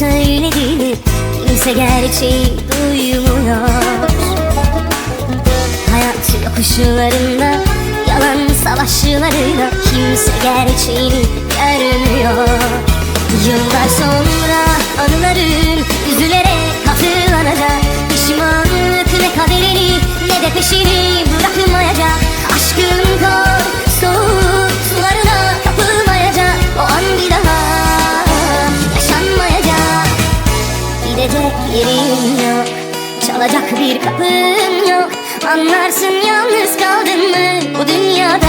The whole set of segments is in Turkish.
söylediğini Kimse gerçeği duymuyor. Hayat yokuşlarında Yalan savaşlarıyla Kimse gerçeğini görmüyor. Yıllar sonra anıların Üzülerek hatırlanacak Pişmanlık ne kaderini Ne de peşini bırakmayacak Çalacak bir kapım yok. Anlarsın yalnız kaldın mı bu dünyada?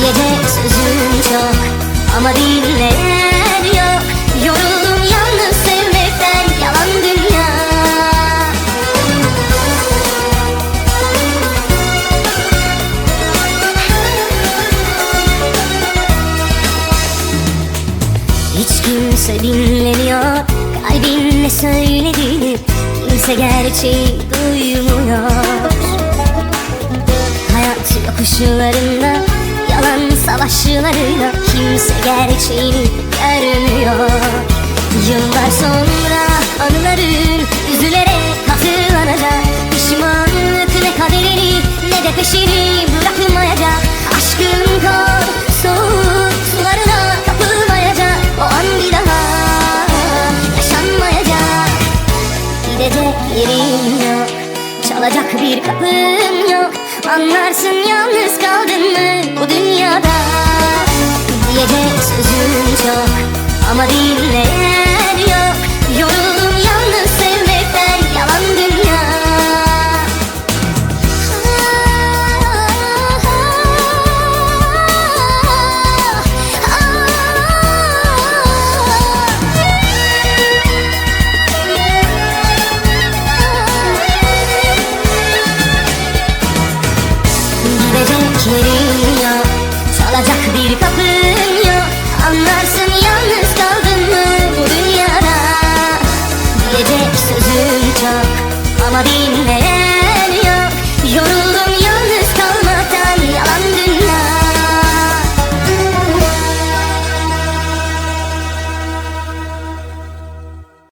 Diyecek sözüm çok Ama dinleyen yok. Yoruldum yalnız sevmekten Yalan dünya. Hiç kimse dinlemiyor. Kalbin ne söylediğini Kimse gerçeği duymuyor. Hayat yokuşlarında Yalan savaşlarıyla Kimse gerçeğini görmüyor. Yıllar sonra anıların Yerim yok Çalacak bir kapım yok. Anlarsın yalnız kaldın mı bu dünyada? Diyecek sözüm çok Ama dinleyen